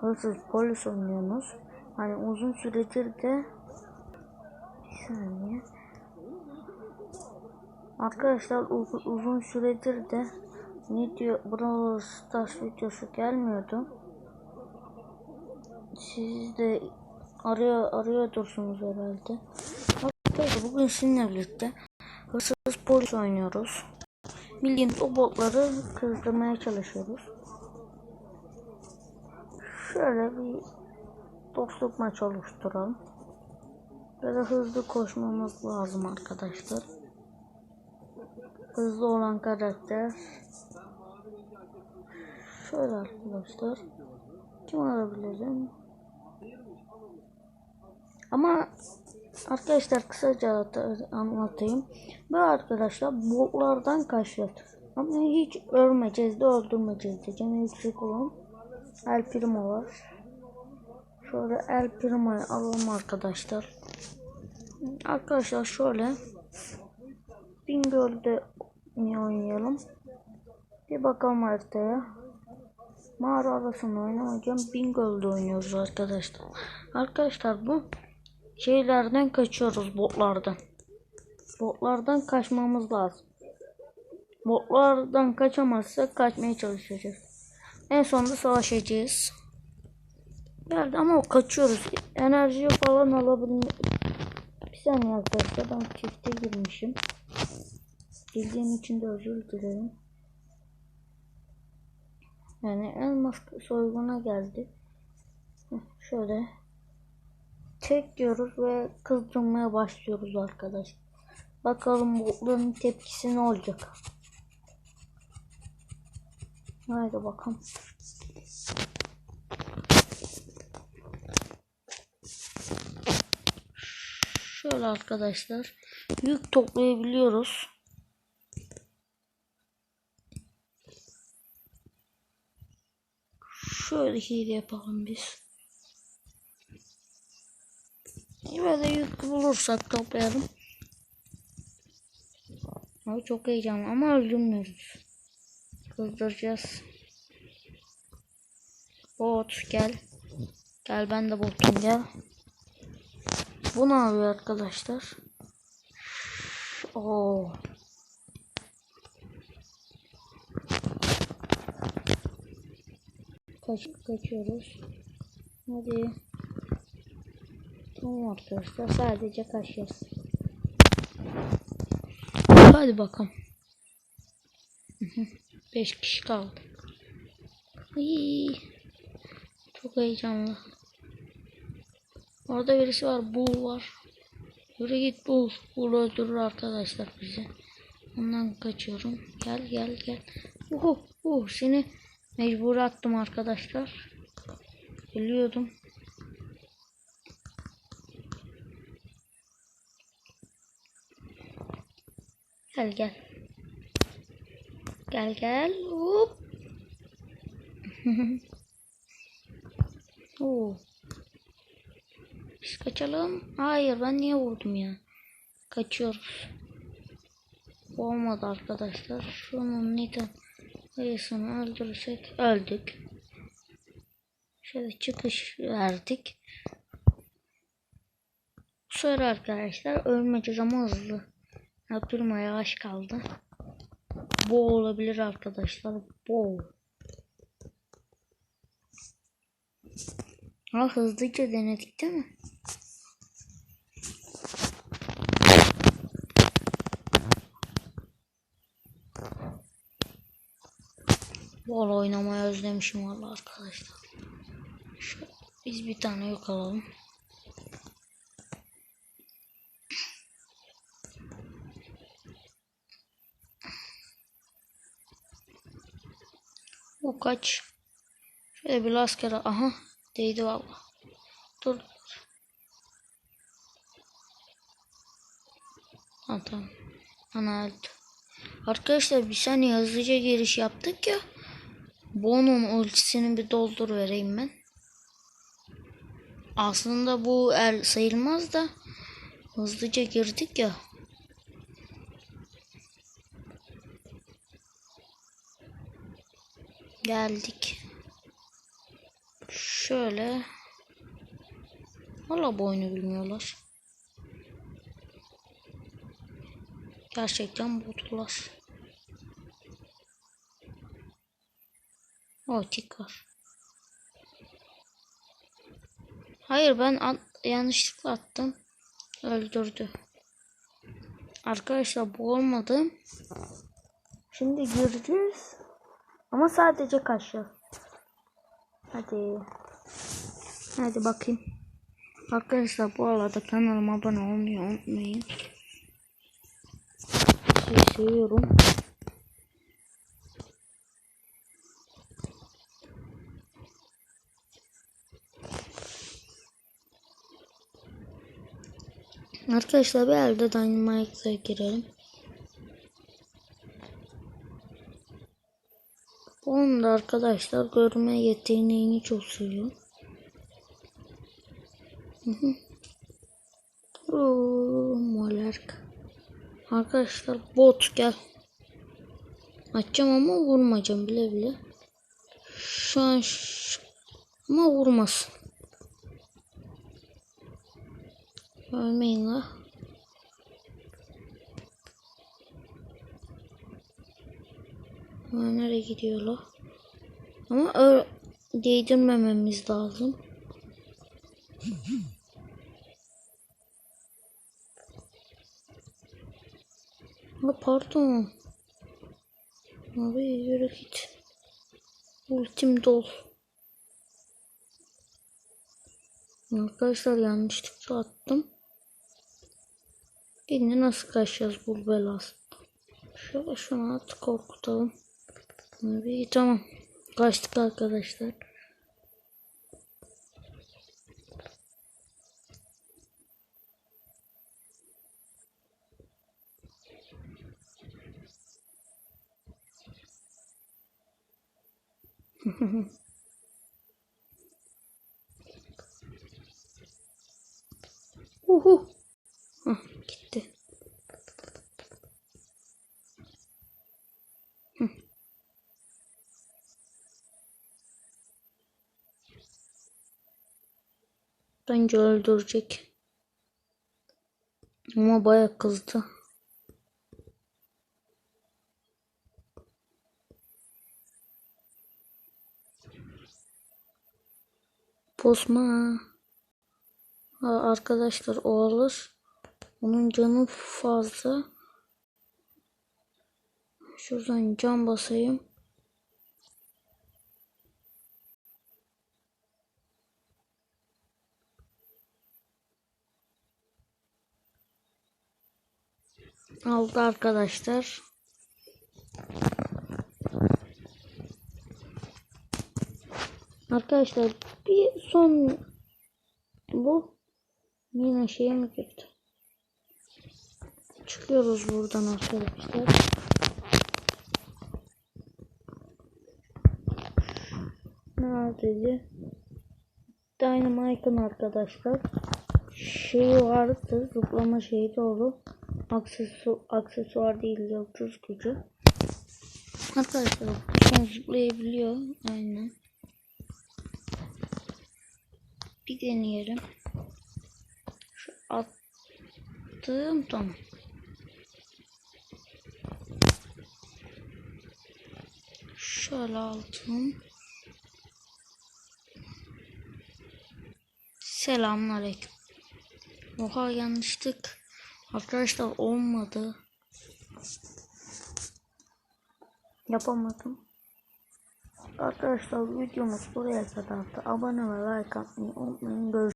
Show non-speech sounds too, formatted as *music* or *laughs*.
hırsız polis oynuyorsunuz. Hani uzun süredir de bir saniye. Arkadaşlar u- uzun süredir de ne diyor Brawl Stars videosu gelmiyordu. Siz de arıyor arıyordursunuz herhalde. Arkadaşlar bugün sizinle birlikte hırsız polis oynuyoruz. Bildiğiniz o botları kızdırmaya çalışıyoruz. Şöyle bir dostluk maç oluşturalım. Böyle hızlı koşmamız lazım arkadaşlar. Hızlı olan karakter. Şöyle arkadaşlar. Kim alabilirim? Ama arkadaşlar kısaca at- anlatayım. Bu arkadaşlar botlardan kaçıyor. Ama hiç ölmeyeceğiz de öldürmeyeceğiz de. Yüksek olan El Primo var. Şöyle El Primo'yu alalım arkadaşlar. Arkadaşlar şöyle Bingöl'de oynayalım? Bir bakalım haritaya. Mağara arasında oynamayacağım. Bingöl'de oynuyoruz arkadaşlar. Arkadaşlar bu şeylerden kaçıyoruz botlardan. Botlardan kaçmamız lazım. Botlardan kaçamazsak kaçmaya çalışacağız. En sonunda savaşacağız. Geldi ama kaçıyoruz. Enerji falan alabilme. Bir saniye arkadaşlar ben çifte girmişim. Bildiğim için de özür dilerim. Yani elmas soyguna geldi. Şöyle tek diyoruz ve kızdırmaya başlıyoruz arkadaşlar. Bakalım botların tepkisi ne olacak. Haydi bakalım. Şöyle arkadaşlar yük toplayabiliyoruz. Şöyle hile yapalım biz. Böyle yük bulursak toplayalım. Abi çok heyecanlı ama öldürmüyoruz. Kızdıracağız. Bot gel. Gel ben de botum gel. Bu ne yapıyor arkadaşlar? Oo. Kaç, kaçıyoruz. Hadi. Tamam arkadaşlar sadece kaçacağız. Hadi bakalım. *laughs* 5 kişi kaldı. Ay, çok heyecanlı. Orada birisi var. Bull var. Yürü git Bull. Bull öldürür arkadaşlar bizi. Ondan kaçıyorum. Gel gel gel. Uhu, uh, seni mecbur attım arkadaşlar. Biliyordum. Gel gel. Gel gel. Hop. *laughs* Oo. Biz kaçalım. Hayır ben niye vurdum ya? Kaçıyoruz. Olmadı arkadaşlar. Şunun neden ayısını öldürürsek öldük. Şöyle çıkış verdik. Sefer arkadaşlar ölmeyeceğiz ama hızlı. Yaptırma yavaş kaldı. Bu olabilir arkadaşlar. Bu. Ha hızlıca denedik değil mi? Bol oynamayı özlemişim valla arkadaşlar. Şöyle biz bir tane yok alalım. Bu kaç? Şöyle bir asker aha değdi valla. Dur. Ha tamam. Ana öldü. Arkadaşlar bir saniye hızlıca giriş yaptık ya. Bono'nun ultisini bir doldur vereyim ben. Aslında bu el sayılmaz da hızlıca girdik ya. Geldik. Şöyle. Valla bu oyunu bilmiyorlar. Gerçekten botlar. O tik. Hayır ben at, yanlışlıkla attım. Öldürdü. Arkadaşlar bu olmadı. Şimdi gireceğiz. Ama sadece kaçacağız. Hadi. Hadi bakayım. Arkadaşlar bu arada kanalıma abone olmayı unutmayın. Sizi seviyorum. Arkadaşlar bir elde Dynamite'a girelim. Onun da arkadaşlar görme yeteneğini çok seviyor. Hı hı. Oo, Molerk. Arkadaşlar bot gel. Açacağım ama vurmayacağım bile bile. Şu an ş- ama vurmasın. Ölmeyin la. Nereye gidiyor la? Ama değdirmememiz lazım. Ha, pardon. Abi yürü git. Ultim dol. Arkadaşlar yanlışlıkla attım. Yine nasıl kaçacağız bu belası? Şöyle şunu at korkutalım. Abi tamam. Kaçtık arkadaşlar. Uhu. Bence öldürecek. Ama baya kızdı. Posma. Ha, arkadaşlar o alır. Onun canı fazla. Şuradan can basayım. Aldı arkadaşlar. Arkadaşlar bir son bu yine şeye mi girdi? Çıkıyoruz buradan arkadaşlar. Neredeydi? Dynamite'ın arkadaşlar. Şeyi vardı. Zıplama şeyi doğru. Aksesu, aksesuar değil yıldız gücü. Arkadaşlar an zıplayabiliyor. Aynen. Bir deneyelim. Şu attım tamam. Şöyle aldım. Selamünaleyküm. Oha yanlışlık. Arkadaşlar olmadı. Yapamadım. Arkadaşlar videomuz buraya kadardı. Abone ve like atmayı unutmayın. Görüşürüz.